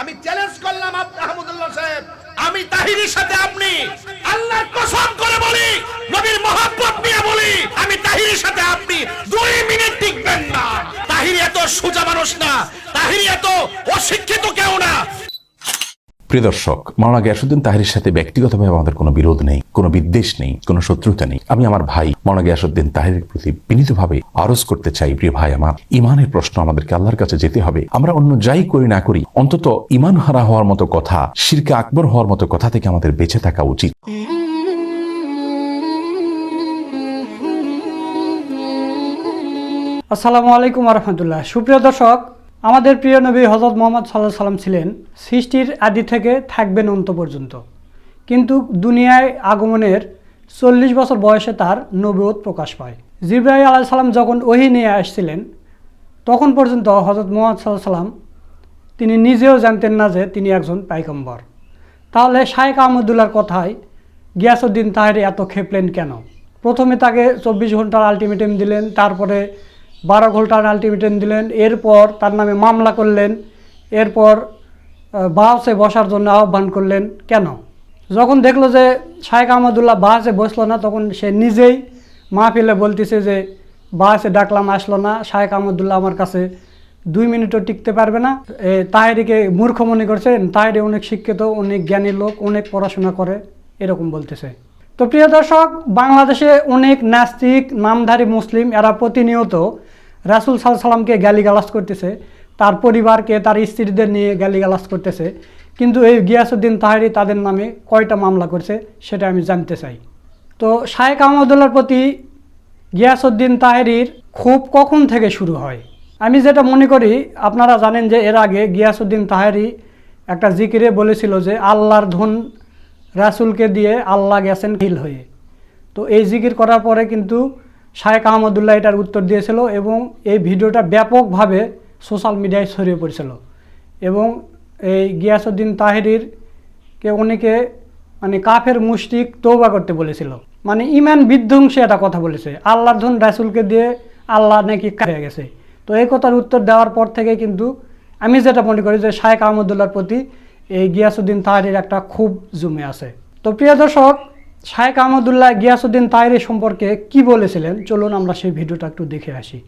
আমি চ্যালেঞ্জ করলাম আহমদুল্লাহ সাহেব। আমি তাহিরের সাথে আপনি আল্লাহর কসম করে বলি, নবীর মহাব্বত নিয়ে বলি, আমি তাহিরের সাথে আপনি দুই মিনিট টিকবেন না। তাহির এত সোজা মানুষ না তাহির এত অশিক্ষিত কেউ না। প্রিয় দর্শক মাওলানা গিয়াসুদ্দিন তাহিরের সাথে ব্যক্তিগতভাবে আমাদের কোনো বিরোধ নেই, কোনো বিদ্বেষ নেই, কোনো শত্রুতা নেই। আমি আমার ভাই, মাওলানা গিয়াসুদ্দিন তাহিরের প্রতি বিনীতভাবে আরজ করতে চাই, প্রিয় ভাই আমার। ইমানের প্রশ্ন আমাদেরকে আল্লাহর কাছে যেতে হবে। আমরা অন্য যাই করি না করি, অন্তত ইমান হারা হওয়ার মতো কথা, শিরকে আকবর হওয়ার মতো কথা থেকে আমাদের বেঁচে থাকা উচিত। আসসালামু আলাইকুম রহমতুল্লাহ। সুপ্রিয় দর্শক আমাদের প্রিয় নবী হজরত মোহাম্মদ সাল্লাহ সাল্লাম ছিলেন সৃষ্টির আদি থেকে থাকবেন অন্ত পর্যন্ত। কিন্তু দুনিয়ায় আগমনের চল্লিশ বছর বয়সে তার নবুয়ত প্রকাশ পায়। জিব্রাহিম আলাহ সাল্লাম যখন ওহি নিয়ে আসছিলেন, তখন পর্যন্ত হজরত মোহাম্মদ সাল্লাহ সাল্লাম তিনি নিজেও জানতেন না যে তিনি একজন পাইকম্বর তাহলে শায়েক আহমদুল্লার কথায় গিয়াসুদ্দিন তাহেরি এত খেপলেন কেন? প্রথমে তাকে চব্বিশ ঘণ্টার আলটিমেটাম দিলেন, তারপরে বারো ঘণ্টার আলটিমেটাম দিলেন। এরপর তার নামে মামলা করলেন। এরপর বাসে বসার জন্য আহ্বান করলেন। কেন? যখন দেখল যে শায়েক আহমদুল্লাহ বাসে বসল না, তখন সে নিজেই মা মাহফিলে বলতেছে যে, বাসে ডাকলাম, আসলো না। শায়েক আহমদুল্লাহ আমার কাছে দুই মিনিটও টিকতে পারবে না। তাহেরিকে মূর্খ মনে করছেন। তাহেরি অনেক শিক্ষিত, অনেক জ্ঞানী লোক, অনেক পড়াশোনা করে, এরকম বলতেছে। তো প্রিয় দর্শক, বাংলাদেশে অনেক নাস্তিক, নামধারী মুসলিম, এরা প্রতিনিয়ত রাসুল সাল সাল্লামকে গালিগালাজ করতেছে, তার পরিবারকে, তার স্ত্রীদের নিয়ে গালিগালাজ করতেছে। কিন্তু এই গিয়াসুদ্দিন তাহেরি তাদের নামে কয়টা মামলা করছে সেটা আমি জানতে চাই। তো শায়েক আহমদুল্লার প্রতি গিয়াসুদ্দিন তাহেরির খুব কখন থেকে শুরু হয়? আমি যেটা মনে করি, আপনারা জানেন যে এর আগে গিয়াসুদ্দিন তাহেরি একটা জিকিরে বলেছিল যে আল্লাহর ধন রাসুলকে দিয়ে আল্লাহ গেছেন হিল হয়ে। তো এই জিকির করার পরে কিন্তু শায়েক আহমদুল্লাহ এটার উত্তর দিয়েছিল এবং এই ভিডিওটা ব্যাপকভাবে সোশ্যাল মিডিয়ায় ছড়িয়ে পড়েছিল। এবং এই গিয়াসুদ্দিন তাহেরির কে অনেকে মানে কাফের মুশরিক তৌবা করতে বলেছিল। মানে ইমান বিধ্বংসী একটা কথা বলেছে। আল্লাহর ধন রাসুলকে দিয়ে আল্লাহ নাকি হয়ে গেছে। তো এই কথার উত্তর দেওয়ার পর থেকে কিন্তু আমি যেটা মনে করি যে শায়েক আহমদুল্লাহর প্রতি এই গিয়াসুদ্দিন তাহারির একটা খুব জমে আছে। তো প্রিয় দর্শক শায়েক আহমদুল্লাহ গিয়াসুদ্দিন তাইরে সম্পর্কে কি বলেছিলেন? চলুন আমরা সেই ভিডিওটা একটু দেখে আসি।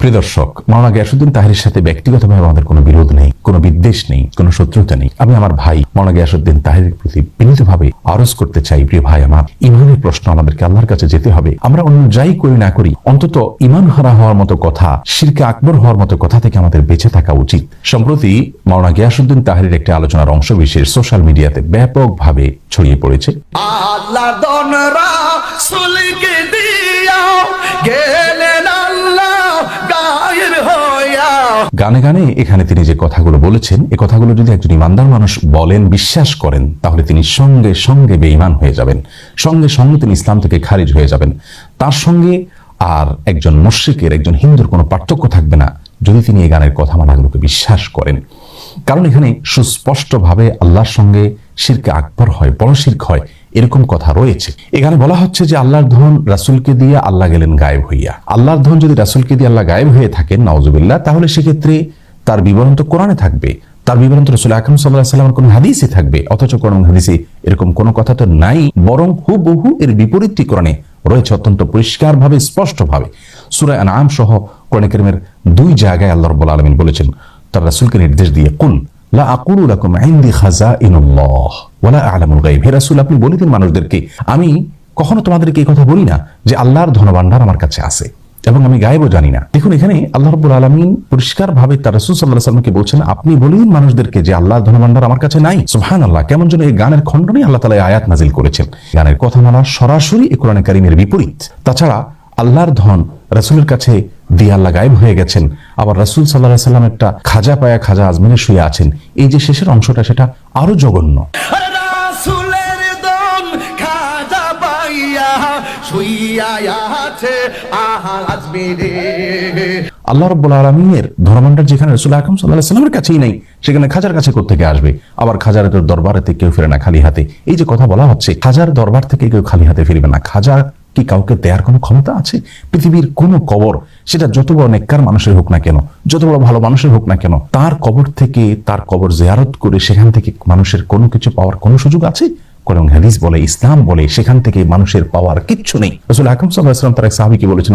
প্রিয় দর্শক মাওলানা গিয়াসুদ্দিন তাহিরের সাথে ব্যক্তিগতভাবে আমাদের কোনো বিরোধ নেই, কোনো বিদ্বেষ নেই, কোনো শত্রুতা নেই। আমি আমার ভাই মাওলানা গিয়াসুদ্দিন তাহিরের প্রতি বিনীতভাবে আরজ করতে চাই, প্রিয় ভাই আমার। ইমানের প্রশ্ন আমাদেরকে আল্লাহর কাছে যেতে হবে। আমরা অন্য যাই করি না করি, অন্তত ইমান হারা হওয়ার মতো কথা, শিরকে আকবর হওয়ার মতো কথা থেকে আমাদের বেঁচে থাকা উচিত। সম্প্রতি মাওলানা গিয়াসুদ্দিন তাহিরের একটি আলোচনার অংশ বিশেষ সোশ্যাল মিডিয়াতে ব্যাপকভাবে ছড়িয়ে পড়েছে। আল্লাহ গানে গানে এখানে তিনি যে কথাগুলো বলেছেন, এ কথাগুলো যদি একজন ইমানদার মানুষ বলেন, বিশ্বাস করেন, তাহলে তিনি সঙ্গে সঙ্গে বেঈমান হয়ে যাবেন। সঙ্গে সঙ্গে তিনি ইসলাম থেকে খারিজ হয়ে যাবেন। তার সঙ্গে আর একজন মুশ্রিকের, একজন হিন্দুর কোনো পার্থক্য থাকবে না যদি তিনি এই গানের কথামালাগুলোকে বিশ্বাস করেন। কারণ এখানে সুস্পষ্টভাবে আল্লাহর সঙ্গে শিরকে আকবর হয়, বড় শির্ক হয়। এরকম কথা রয়েছে। এখানে বলা হচ্ছে যে আল্লাহর ধন রাসুলকে দিয়ে আল্লাহ গেলেন গায়েব হইয়া। আল্লাহর ধন যদি রাসুলকে দিয়ে আল্লাহ গায়েব হয়ে থাকেন নওজুবিল্লাহ তাহলে সেক্ষেত্রে তার বিবরণ তো কোরআনে থাকবে। তার বিবরণ তো রসুল আকরম সাল্লাহ সাল্লামের কোন হাদিসে থাকবে। অথচ কোরআন হাদিসে এরকম কোনো কথা তো নাই, বরং হুবহু এর বিপরীতটি কোরআনে রয়েছে অত্যন্ত পরিষ্কারভাবে, স্পষ্টভাবে। সুরায় আনাম সহ কোরআন দুই জায়গায় আল্লাহ রব্বুল আলমিন বলেছেন, তার রাসুলকে নির্দেশ দিয়ে, কুল লা আকুলু লাকুম ইনদি খাজাইনুল্লাহ। ওয়ালা আ'লামুল গায়ব হে রাসূল, আপনি বলে দিন মানুষদেরকে, আমি কখনো তোমাদেরকে এই কথা বলি না যে আল্লাহর ধনভাণ্ডার আমার কাছে আছে এবং আমি গায়েবও জানি না। দেখুন, এখানে আল্লাহ রব্বুল পরিষ্কার ভাবে তার রসুল সাল্লাহ সাল্লামকে বলছেন, আপনি বলে দিন মানুষদেরকে যে আল্লাহর ধনভাণ্ডার আমার কাছে নাই। সুবহান আল্লাহ কেমন যেন এই গানের খণ্ডনে আল্লাহ তালা আয়াত নাজিল করেছেন। গানের কথা মানা সরাসরি এই কোরআনে কারিমের বিপরীত। তাছাড়া আল্লাহর ধন রাসূলের কাছে দিয়ে আল্লাহ গায়েব হয়ে গেছেন। আবার রাসূল সাল্লাহ সাল্লাম একটা খাজা পায়া খাজা আজমিনে শুয়ে আছেন। এই যে শেষের অংশটা সেটা আরও জঘন্য। আল্লাহ রব্বুল আলমিনের ধর্মান্ডার যেখানে রসুল আকরম সাল্লাহ সাল্লামের কাছেই নাই সেখানে খাজার কাছে থেকে আসবে? আবার খাজার দরবারেতে কেউ ফিরে না খালি হাতে। এই যে কথা বলা হচ্ছে খাজার দরবার থেকে কেউ খালি হাতে ফিরবে না। খাজা কি কাউকে দেওয়ার কোনো ক্ষমতা আছে? পৃথিবীর কোনো কবর, সেটা যত বড় নেককার মানুষের হোক না কেন, যত বড় ভালো মানুষের হোক না কেন, তার কবর থেকে, তার কবর জিয়ারত করে সেখান থেকে মানুষের কোনো কিছু পাওয়ার কোনো সুযোগ আছে? কোরআন হাদিস বলে, ইসলাম বলে, সেখান থেকে মানুষের পাওয়ার কিচ্ছু নেই। রসুল আকরম তার এক সাহাবিকে বলেছেন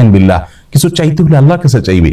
আল বিল্লাহ। কিছু চাইতে হলে আল্লাহর কাছে চাইবে।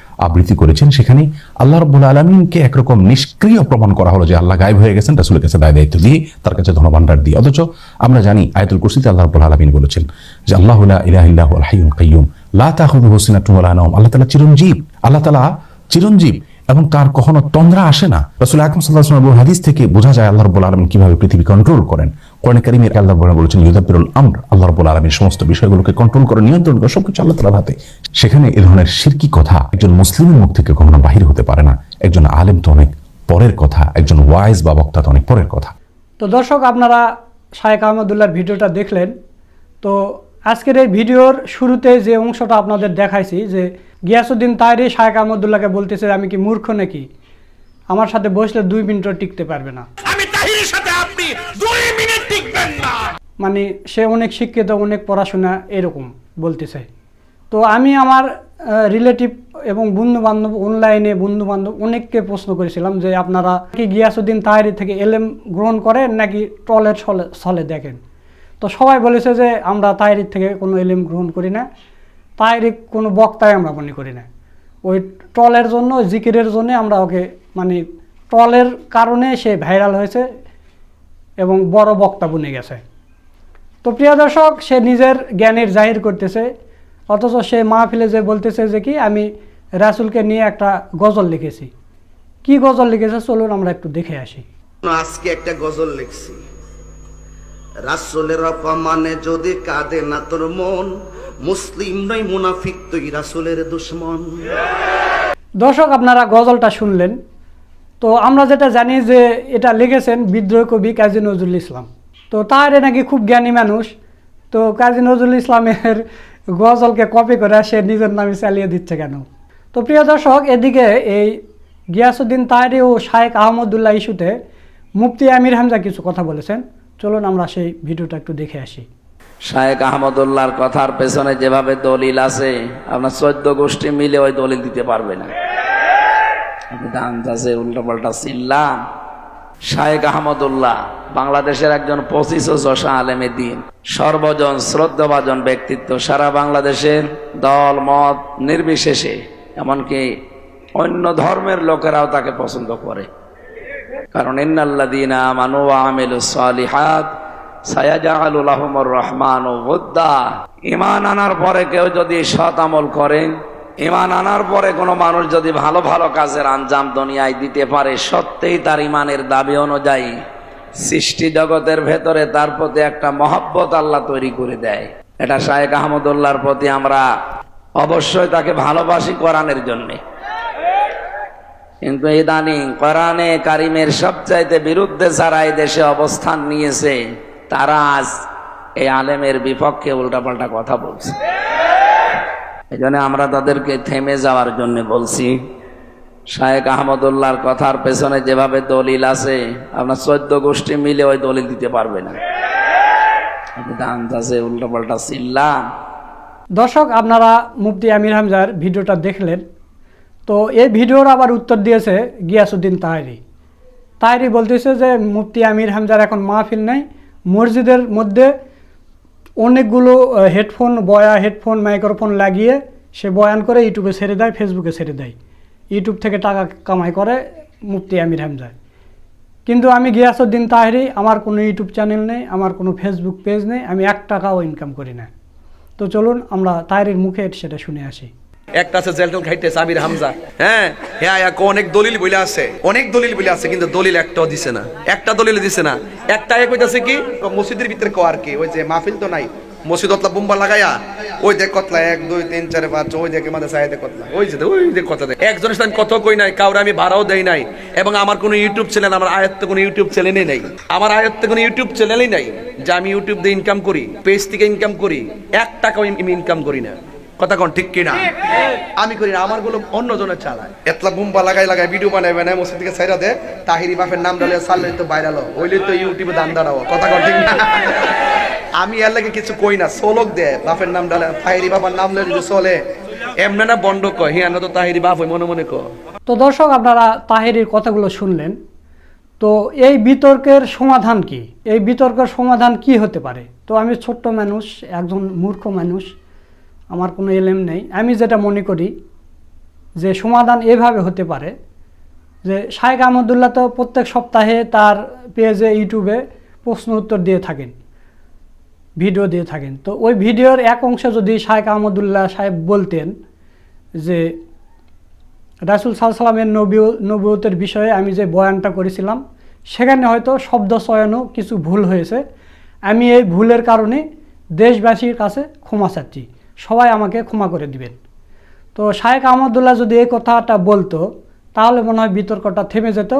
আবৃত্তি করেছেন সেখানে আল্লাহ রব্বুল আলমিনকে একরকম নিষ্ক্রিয় প্রমাণ করা হলো যে আল্লাহ গায়েব হয়ে গেছেন, রাসুলের কাছে দায় দায়িত্ব দিয়ে তার কাছে ধনভাণ্ডার দিয়ে। অথচ আমরা জানি আয়াতুল কুরসিতে আল্লাহ রব্বুল আলমিন বলেছেন যে আল্লাহ ইলাহিল্লাহ হাইয়ুম কাইয়ুম, লা তাখুদু হুসিনাতুম ওয়ালা আল্লাহ তাআলা চিরঞ্জীব, আল্লাহ তাআলা চিরঞ্জীব এবং তার কখনো তন্দ্রা আসে না। রাসূল আকরাম সাল্লাল্লাহু হাদিস থেকে বোঝা যায় আল্লাহ রাব্বুল আলামিন কীভাবে পৃথিবী কন্ট্রোল করেন। কোরআন কারীমে আল্লাহ আলামিন বলেছেন ইউদাব্বিরুল আমর আল্লাহ রাব্বুল আলামিন সমস্ত বিষয়গুলোকে কন্ট্রোল করে নিয়ন্ত্রণ করে সবকিছু আল্লাহ তাআলার হাতে। সেখানে এ ধরনের শিরকি কথা একজন মুসলিমের মুখ থেকে কখনো বাহির হতে পারে না। একজন আলেম তো অনেক পরের কথা একজন ওয়াইজ বা বক্তা তো অনেক পরের কথা। তো দর্শক আপনারা শায়েক আহমদুল্লাহর ভিডিওটা দেখলেন। তো আজকের এই ভিডিওর শুরুতে যে অংশটা আপনাদের দেখাইছি যে গিয়াসুদ্দিন তাইরি শায়েক আহমদুল্লাহকে বলতেছে আমি কি মূর্খ নাকি? আমার সাথে বসলে দুই মিনিটও টিকতে পারবে না। আমি তাহিরের সাথে আপনি দুই মিনিট না মানে সে অনেক শিক্ষিত, অনেক পড়াশোনা এরকম বলতে চাই তো আমি আমার রিলেটিভ এবং বন্ধু বান্ধব অনলাইনে বন্ধু বান্ধব অনেককে প্রশ্ন করেছিলাম যে, আপনারা কি গিয়াসুদ্দিন তাহেরি থেকে এলএম গ্রহণ করেন নাকি ট্রলের ছলে ছলে দেখেন? তো সবাই বলেছে যে, আমরা তাহেরির থেকে কোনো এলএম গ্রহণ করি না। তাহেরি কোনো বক্তাই আমরা মনে করি না। ওই ট্রলের জন্য, জিকিরের জন্য আমরা ওকে মানে ট্রলের কারণে সে ভাইরাল হয়েছে এবং বড় বক্তা বনে গেছে। তো প্রিয় দর্শক সে নিজের জ্ঞানের জাহির করতেছে অথচ সে মাহফিলে যে বলতেছে যে কি আমি রাসুলকে নিয়ে একটা গজল লিখেছি। কি গজল লিখেছে? চলুন আমরা একটু দেখে আসি। আজকে একটা গজল লিখছি। রাসুলের অপমানে যদি কাঁদে না তোর মন মুসলিম নয় মুনাফিক তুই রাসুলের দুশ্মন। দর্শক আপনারা গজলটা শুনলেন। তো আমরা যেটা জানি যে এটা লিখেছেন বিদ্রোহ কবি কাজী নজরুল ইসলাম। তো তার নাকি খুব জ্ঞানী মানুষ। তো কাজী নজরুল ইসলামের গজলকে কপি করে সে নিজের নামে চালিয়ে দিচ্ছে কেন? তো প্রিয় দর্শক, এদিকে এই গিয়াসুদ্দিন তাহারি ও শায়েক আহমদুল্লাহ ইস্যুতে মুফতি আমির হামজা কিছু কথা বলেছেন। চলুন আমরা সেই ভিডিওটা একটু দেখে আসি। শায়েক আহমদুল্লাহর কথার পেছনে যেভাবে দলিল আছে, আপনার চোদ্দ গোষ্ঠী মিলে ওই দলিল দিতে পারবে না। আপনি পাল্টা চিল্লা শায়েক আহমদুল্লাহ, বাংলাদেশের একজন পঁচিশ ও যশা আলেমে দিন, সর্বজন শ্রদ্ধাভাজন ব্যক্তিত্ব সারা বাংলাদেশের দল, মত নির্বিশেষে, এমনকি অন্য ধর্মের লোকেরাও তাকে পছন্দ করে। কারণ ইন্নাল্লাদিনা মানু আমিলু সালিহাত আহমর রহমান ও ইমান আনার পরে কেউ যদি সৎ আমল করেন ইমান আনার পরে কোনো মানুষ যদি ভালো ভালো কাজের আঞ্জাম দুনিয়ায় দিতে পারে, সত্যিই তার ইমানের দাবি অনুযায়ী সৃষ্টি জগতের ভেতরে তার প্রতি একটা মহব্বত আল্লাহ তৈরি করে দেয়। এটা শায়েক আহমদুল্লাহর প্রতি আমরা অবশ্যই তাকে ভালোবাসি কোরআনের জন্যে। কিন্তু ইদানিং কোরআনে কারিমের সবচাইতে বিরুদ্ধে যারা এই দেশে অবস্থান নিয়েছে, তারা আজ এই আলেমের বিপক্ষে উল্টাপাল্টা কথা বলছে। এই জন্য আমরা তাদেরকে থেমে যাওয়ার জন্য বলছি। শায়েক আহমদুল্লাহর কথার পেছনে যেভাবে দলিল আছে, আপনার চোদ্দ গোষ্ঠী মিলে ওই দলিল দিতে পারবে না। দর্শক, আপনারা মুফতি আমির হামজার ভিডিওটা দেখলেন। তো এই ভিডিওর আবার উত্তর দিয়েছে গিয়াসুদ্দিন তাহেরি তাহেরি বলতেছে যে, মুফতি আমির হামজার এখন মাহফিল নেই, মসজিদের মধ্যে অনেকগুলো হেডফোন, বয়া হেডফোন, মাইক্রোফোন লাগিয়ে সে বয়ান করে ইউটিউবে ছেড়ে দেয়, ফেসবুকে ছেড়ে দেয়। ইউটিউব থেকে টাকা কামাই করে মুফতি আমির হামজা কিন্তু আমি গিয়াসুদ্দিন তাহেরি, আমার কোনো ইউটিউব চ্যানেল নেই, আমার কোনো ফেসবুক পেজ নেই, আমি এক টাকাও ইনকাম করি না। তো চলুন আমরা তাহেরির মুখে সেটা শুনে আসি। একটা আছে হামজা। হ্যাঁ? হ্যাঁ এক অনেক দলিল বলে আছে। অনেক দলিল বলে আছে, কিন্তু দলিল একটাও দিছে না। একটা দলিল দিছে না। একটা এক হইতাছে কি? মসজিদের ভিতরে কো আর কি, ওই যে মাহফিল তো নাই। মসজিদতলা বুম্বা লাগাইয়া ওই দেখ কতলা, এক, দুই, তিন, চার, পাঁচ, ওই দেখে মাঝে সাইডে কতলা। ওই যে, ওই দেখ কতলা। দেখ একজনের সাথে কই নাই, কাউরে আমি ভাড়াও দেই নাই, এবং আমার কোনো ইউটিউব চ্যানেল আমার আয়ত্তে কোনো ইউটিউব চ্যানেলই নাই। আমার আয়ত্তে কোনো ইউটিউব চ্যানেলই নাই, যে আমি ইউটিউব দিয়ে ইনকাম করি পেজ থেকে ইনকাম করি, এক টাকাও আমি ইনকাম করি না। কথা কোন ঠিক কিনা? আমি করি না আমারগুলো অন্য জনের চালায়। এতলা বুম্বা লাগাই লাগাই ভিডিও বানাই বানাই মসজিদ থেকে ছাইরা দে তাহিরি বাপের নাম ডালে সারলে তো ভাইরাল ওইলে তো ইউটিউবে দাম দাঁড়াও কথা কোন ঠিক না? আমি এর লাগে কিছু কই না সোলক দে বাপের নাম ডালে তাহিরি বাবার নাম যদি চলে। এমনি না বন্ড কয় হিয়ানো তো তাহিরি বাপ হই মনে মনে কয় তো দর্শক আপনারা তাহেরির কথাগুলো শুনলেন। তো এই বিতর্কের সমাধান কি? এই বিতর্কের সমাধান কি হতে পারে? তো আমি ছোট্ট মানুষ একজন মূর্খ মানুষ আমার কোনো এলেম নেই। আমি যেটা মনে করি যে সমাধান এভাবে হতে পারে যে শাহেক আহমদুল্লাহ তো প্রত্যেক সপ্তাহে তার পেজে, ইউটিউবে প্রশ্ন উত্তর দিয়ে থাকেন, ভিডিও দিয়ে থাকেন। তো ওই ভিডিওর এক অংশে যদি শাহেক আহমদুল্লাহ সাহেব বলতেন যে রাসুল সাল্লামের নবী নবুয়তের বিষয়ে আমি যে বয়ানটা করেছিলাম, সেখানে হয়তো শব্দ চয়নও কিছু ভুল হয়েছে। আমি এই ভুলের কারণে দেশবাসীর কাছে ক্ষমা চাচ্ছি। সবাই আমাকে ক্ষমা করে দিবেন। তো শায়েক আহমদুল্লাহ যদি এই কথাটা বলতো, তাহলে মনে হয় বিতর্কটা থেমে যেত।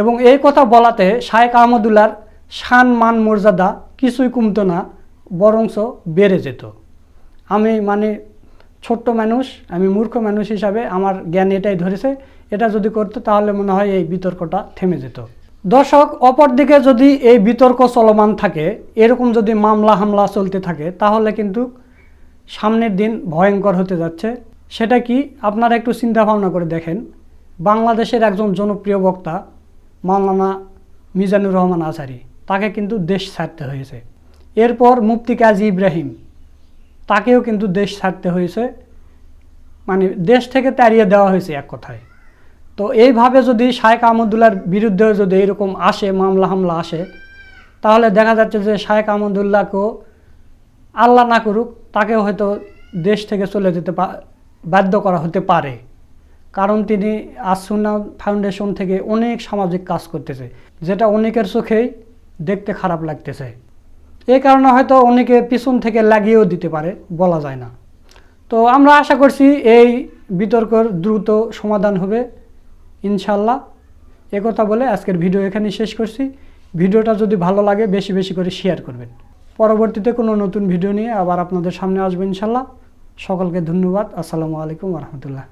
এবং এই কথা বলাতে শায়েক আহমদুল্লার শান, মান, মর্যাদা কিছুই কমতো না বরংস বেড়ে যেত। আমি মানে ছোট্ট মানুষ, আমি মূর্খ মানুষ হিসাবে আমার জ্ঞান এটাই ধরেছে। এটা যদি করতো, তাহলে মনে হয় এই বিতর্কটা থেমে যেত। দর্শক, অপরদিকে যদি এই বিতর্ক চলমান থাকে, এরকম যদি মামলা হামলা চলতে থাকে, তাহলে কিন্তু সামনের দিন ভয়ঙ্কর হতে যাচ্ছে। সেটা কি? আপনারা একটু চিন্তা ভাবনা করে দেখেন। বাংলাদেশের একজন জনপ্রিয় বক্তা মাওলানা মিজানুর রহমান আচারি তাকে কিন্তু দেশ ছাড়তে হয়েছে। এরপর মুফতি কাজী ইব্রাহিম, তাকেও কিন্তু দেশ ছাড়তে হয়েছে। মানে দেশ থেকে তাড়িয়ে দেওয়া হয়েছে এক কথায়। তো এইভাবে যদি শায়েক আহমদুল্লাহর বিরুদ্ধেও যদি এরকম আসে, মামলা হামলা আসে, তাহলে দেখা যাচ্ছে যে শায়েক আহমদুল্লাহকেও আল্লাহ না করুক, তাকেও হয়তো দেশ থেকে চলে যেতে বাধ্য করা হতে পারে। কারণ তিনি আসুনা ফাউন্ডেশন থেকে অনেক সামাজিক কাজ করতেছে, যেটা অনেকের চোখেই দেখতে খারাপ লাগতেছে। এই কারণে হয়তো অনেকে পিছন থেকে লাগিয়েও দিতে পারে, বলা যায় না। তো আমরা আশা করছি এই বিতর্কর দ্রুত সমাধান হবে। ইনশাল্লাহ একথা বলে আজকের ভিডিও এখানে শেষ করছি। ভিডিওটা যদি ভালো লাগে, বেশি বেশি করে শেয়ার করবেন। পরবর্তীতে কোনো নতুন ভিডিও নিয়ে আবার আপনাদের সামনে আসব ইনশাল্লাহ। সকলকে ধন্যবাদ। আসসালামু আলাইকুম রহমতুল্লাহ।